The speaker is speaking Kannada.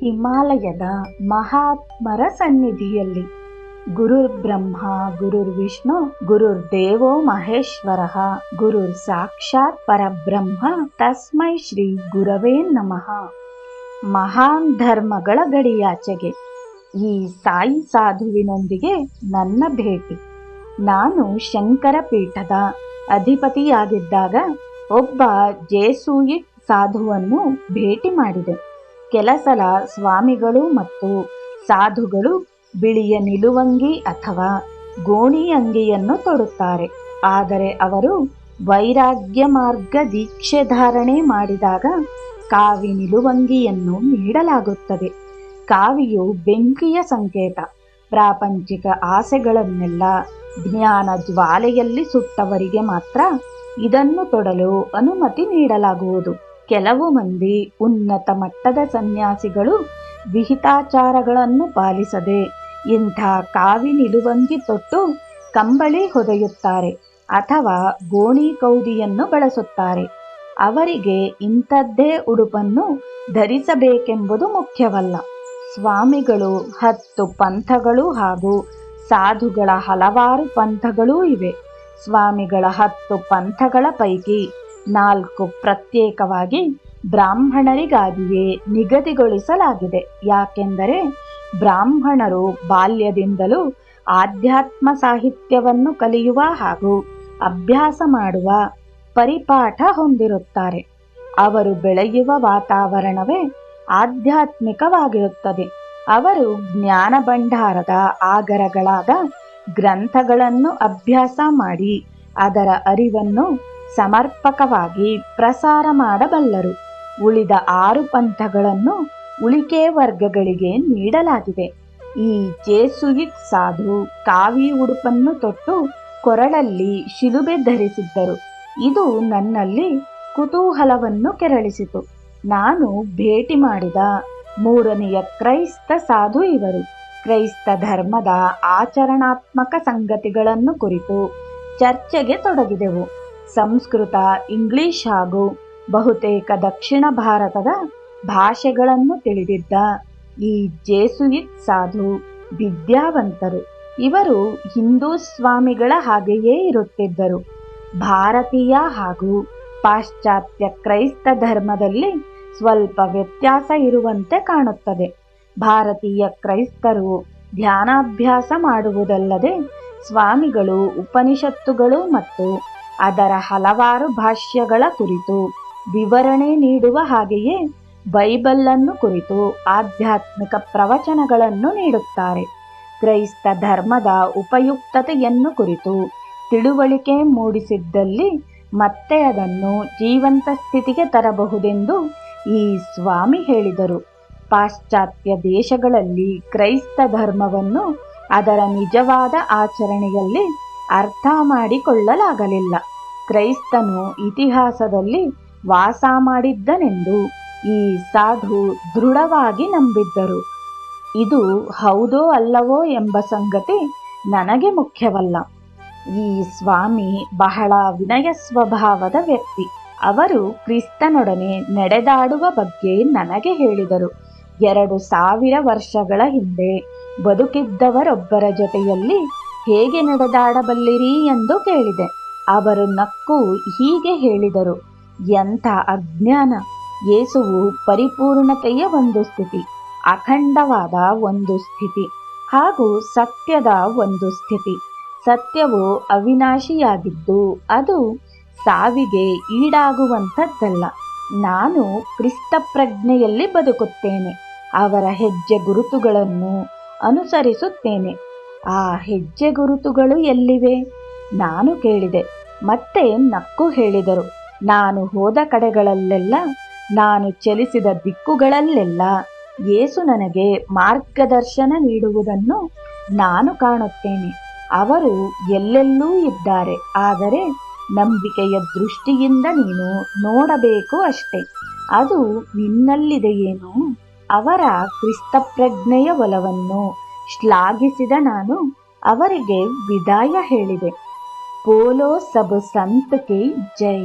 ಹಿಮಾಲಯದ ಮಹಾತ್ಮರ ಸನ್ನಿಧಿಯಲ್ಲಿ. ಗುರುರ್ ಬ್ರಹ್ಮ, ಗುರುರ್ ವಿಷ್ಣು, ಗುರುರ್ ದೇವೋ ಮಹೇಶ್ವರ, ಗುರುರ್ ಸಾಕ್ಷಾತ್ ಪರಬ್ರಹ್ಮ, ತಸ್ಮೈ ಶ್ರೀ ಗುರವೇ ನಮಃ. ಮಹಾನ್ ಧರ್ಮಗಳ ಗಡಿಯಾಚೆಗೆ ಈ ಸಾಯಿ ಸಾಧುವಿನೊಂದಿಗೆ ನನ್ನ ಭೇಟಿ. ನಾನು ಶಂಕರ ಪೀಠದ ಅಧಿಪತಿಯಾಗಿದ್ದಾಗ ಒಬ್ಬ ಜೇಸೂಯಿ ಸಾಧುವನ್ನು ಭೇಟಿ ಮಾಡಿದೆ. ಕೆಲ ಸಲ ಸ್ವಾಮಿಗಳು ಮತ್ತು ಸಾಧುಗಳು ಬಿಳಿಯ ನಿಲುವಂಗಿ ಅಥವಾ ಗೋಣಿ ಅಂಗಿಯನ್ನು ತೊಡುತ್ತಾರೆ. ಆದರೆ ಅವರು ವೈರಾಗ್ಯ ಮಾರ್ಗ ದೀಕ್ಷೆ ಧಾರಣೆ ಮಾಡಿದಾಗ ಕಾವಿ ನಿಲುವಂಗಿಯನ್ನು ನೀಡಲಾಗುತ್ತದೆ. ಕಾವಿಯು ಬೆಂಕಿಯ ಸಂಕೇತ. ಪ್ರಾಪಂಚಿಕ ಆಸೆಗಳನ್ನೆಲ್ಲ ಜ್ಞಾನ ಜ್ವಾಲೆಯಲ್ಲಿ ಸುಟ್ಟವರಿಗೆ ಮಾತ್ರ ಇದನ್ನು ತೊಡಲು ಅನುಮತಿ ನೀಡಲಾಗುವುದು. ಕೆಲವು ಮಂದಿ ಉನ್ನತ ಮಟ್ಟದ ಸನ್ಯಾಸಿಗಳು ವಿಹಿತಾಚಾರಗಳನ್ನು ಪಾಲಿಸದೆ ಇಂಥ ಕಾವಿ ನಿಲುವಂಗಿ ತೊಟ್ಟು ಕಂಬಳಿ ಹೊದೆಯುತ್ತಾರೆ ಅಥವಾ ಗೋಣಿ ಕೌದಿಯನ್ನು ಬಳಸುತ್ತಾರೆ. ಅವರಿಗೆ ಇಂಥದ್ದೇ ಉಡುಪನ್ನು ಧರಿಸಬೇಕೆಂಬುದು ಮುಖ್ಯವಲ್ಲ. ಸ್ವಾಮಿಗಳು ಹತ್ತು ಪಂಥಗಳು ಹಾಗೂ ಸಾಧುಗಳ ಹಲವಾರು ಪಂಥಗಳೂ ಇವೆ. ಸ್ವಾಮಿಗಳ ಹತ್ತು ಪಂಥಗಳ ಪೈಕಿ ನಾಲ್ಕು ಪ್ರತ್ಯೇಕವಾಗಿ ಬ್ರಾಹ್ಮಣರಿಗಾಗಿಯೇ ನಿಗದಿಗೊಳಿಸಲಾಗಿದೆ. ಯಾಕೆಂದರೆ ಬ್ರಾಹ್ಮಣರು ಬಾಲ್ಯದಿಂದಲೂ ಆಧ್ಯಾತ್ಮ ಸಾಹಿತ್ಯವನ್ನು ಕಲಿಯುವ ಹಾಗೂ ಅಭ್ಯಾಸ ಮಾಡುವ ಪರಿಪಾಠ ಹೊಂದಿರುತ್ತಾರೆ. ಅವರು ಬೆಳೆಯುವ ವಾತಾವರಣವೇ ಆಧ್ಯಾತ್ಮಿಕವಾಗಿರುತ್ತದೆ. ಅವರು ಜ್ಞಾನ ಭಂಡಾರದ ಆಗರಗಳಾದ ಗ್ರಂಥಗಳನ್ನು ಅಭ್ಯಾಸ ಮಾಡಿ ಅದರ ಅರಿವನ್ನು ಸಮರ್ಪಕವಾಗಿ ಪ್ರಸಾರ ಮಾಡಬಲ್ಲರು. ಉಳಿದ ಆರು ಪಂಥಗಳನ್ನು ಉಳಿಕೆ ವರ್ಗಗಳಿಗೆ ನೀಡಲಾಗಿದೆ. ಈ ಜೇಸುಯಿಟ್ ಸಾಧು ಕಾವಿ ಉಡುಪನ್ನು ತೊಟ್ಟು ಕೊರಳಲ್ಲಿ ಶಿಲುಬೆ ಧರಿಸಿದ್ದರು. ಇದು ನನ್ನಲ್ಲಿ ಕುತೂಹಲವನ್ನು ಕೆರಳಿಸಿತು. ನಾನು ಭೇಟಿ ಮಾಡಿದ ಮೂರನೆಯ ಕ್ರೈಸ್ತ ಸಾಧು ಇವರು. ಕ್ರೈಸ್ತ ಧರ್ಮದ ಆಚರಣಾತ್ಮಕ ಸಂಗತಿಗಳನ್ನು ಕುರಿತು ಚರ್ಚೆಗೆ ತೊಡಗಿದೆವು. ಸಂಸ್ಕೃತ, ಇಂಗ್ಲಿಷ್ ಹಾಗೂ ಬಹುತೇಕ ದಕ್ಷಿಣ ಭಾರತದ ಭಾಷೆಗಳನ್ನು ತಿಳಿದಿದ್ದ ಈ ಜೇಸುಯಿತ್ ಸಾಧು ವಿದ್ಯಾವಂತರು. ಇವರು ಹಿಂದೂ ಸ್ವಾಮಿಗಳ ಹಾಗೆಯೇ ಇರುತ್ತಿದ್ದರು. ಭಾರತೀಯ ಹಾಗೂ ಪಾಶ್ಚಾತ್ಯ ಕ್ರೈಸ್ತ ಧರ್ಮದಲ್ಲಿ ಸ್ವಲ್ಪ ವ್ಯತ್ಯಾಸ ಇರುವಂತೆ ಕಾಣುತ್ತದೆ. ಭಾರತೀಯ ಕ್ರೈಸ್ತರು ಧ್ಯಾನಾಭ್ಯಾಸ ಮಾಡುವುದಲ್ಲದೆ ಸ್ವಾಮಿಗಳು, ಉಪನಿಷತ್ತುಗಳು ಮತ್ತು ಅದರ ಹಲವಾರು ಭಾಷ್ಯಗಳ ಕುರಿತು ವಿವರಣೆ ನೀಡುವ ಹಾಗೆಯೇ ಬೈಬಲ್ಲನ್ನು ಕುರಿತು ಆಧ್ಯಾತ್ಮಿಕ ಪ್ರವಚನಗಳನ್ನು ನೀಡುತ್ತಾರೆ. ಕ್ರೈಸ್ತ ಧರ್ಮದ ಉಪಯುಕ್ತತೆಯನ್ನು ಕುರಿತು ತಿಳುವಳಿಕೆ ಮೂಡಿಸಿದ್ದಲ್ಲಿ ಮತ್ತೆ ಅದನ್ನು ಜೀವಂತ ಸ್ಥಿತಿಗೆ ತರಬಹುದೆಂದು ಈ ಸ್ವಾಮಿ ಹೇಳಿದರು. ಪಾಶ್ಚಾತ್ಯ ದೇಶಗಳಲ್ಲಿ ಕ್ರೈಸ್ತ ಧರ್ಮವನ್ನು ಅದರ ನಿಜವಾದ ಆಚರಣೆಯಲ್ಲಿ ಅರ್ಥ ಮಾಡಿಕೊಳ್ಳಲಾಗಲಿಲ್ಲ. ಕ್ರೈಸ್ತನು ಇತಿಹಾಸದಲ್ಲಿ ವಾಸ ಮಾಡಿದ್ದನೆಂದು ಈ ಸಾಧು ದೃಢವಾಗಿ ನಂಬಿದ್ದರು. ಇದು ಹೌದೋ ಅಲ್ಲವೋ ಎಂಬ ಸಂಗತಿ ನನಗೆ ಮುಖ್ಯವಲ್ಲ. ಈ ಸ್ವಾಮಿ ಬಹಳ ವಿನಯ ಸ್ವಭಾವದ ವ್ಯಕ್ತಿ. ಅವರು ಕ್ರಿಸ್ತನೊಡನೆ ನಡೆದಾಡುವ ಬಗ್ಗೆ ನನಗೆ ಹೇಳಿದರು. ಎರಡು ಸಾವಿರ ವರ್ಷಗಳ ಹಿಂದೆ ಬದುಕಿದ್ದವರೊಬ್ಬರ ಜೊತೆಯಲ್ಲಿ ಹೇಗೆ ನಡೆದಾಡಬಲ್ಲಿರಿ ಎಂದು ಕೇಳಿದೆ. ಅವರು ನಕ್ಕು ಹೀಗೆ ಹೇಳಿದರು, ಎಂಥ ಅಜ್ಞಾನ! ಯೇಸುವು ಪರಿಪೂರ್ಣತೆಯ ಒಂದು ಸ್ಥಿತಿ, ಅಖಂಡವಾದ ಒಂದು ಸ್ಥಿತಿ, ಹಾಗೂ ಸತ್ಯದ ಒಂದು ಸ್ಥಿತಿ. ಸತ್ಯವು ಅವಿನಾಶಿಯಾಗಿದ್ದು ಅದು ಸಾವಿಗೆ ಈಡಾಗುವಂಥದ್ದಲ್ಲ. ನಾನು ಕ್ರಿಸ್ತ ಪ್ರಜ್ಞೆಯಲ್ಲಿ ಬದುಕುತ್ತೇನೆ, ಅವರ ಹೆಜ್ಜೆ ಗುರುತುಗಳನ್ನು ಅನುಸರಿಸುತ್ತೇನೆ. ಆ ಹೆಜ್ಜೆ ಗುರುತುಗಳು ಎಲ್ಲಿವೆ? ನಾನು ಕೇಳಿದೆ. ಮತ್ತೆ ನಕ್ಕು ಹೇಳಿದರು. ನಾನು ಹೋದ ಕಡೆಗಳಲ್ಲೆಲ್ಲ, ನಾನು ಚಲಿಸಿದ ದಿಕ್ಕುಗಳಲ್ಲೆಲ್ಲ ಯೇಸು ನನಗೆ ಮಾರ್ಗದರ್ಶನ ನೀಡುವುದನ್ನು ನಾನು ಕಾಣುತ್ತೇನೆ. ಅವರು ಎಲ್ಲೆಲ್ಲೂ ಇದ್ದಾರೆ. ಆದರೆ ನಂಬಿಕೆಯ ದೃಷ್ಟಿಯಿಂದ ನೀನು ನೋಡಬೇಕು ಅಷ್ಟೆ. ಅದು ನಿನ್ನಲ್ಲಿದೆಯೇನು? ಅವರ ಕ್ರಿಸ್ತಪ್ರಜ್ಞೆಯ ಒಲವನ್ನು ಶ್ಲಾಘಿಸಿದ ನಾನು ಅವರಿಗೆ ವಿದಾಯ ಹೇಳಿದೆ. ಪೋಲೋ ಸಬ್ ಸಂತಕಿ ಜೈ.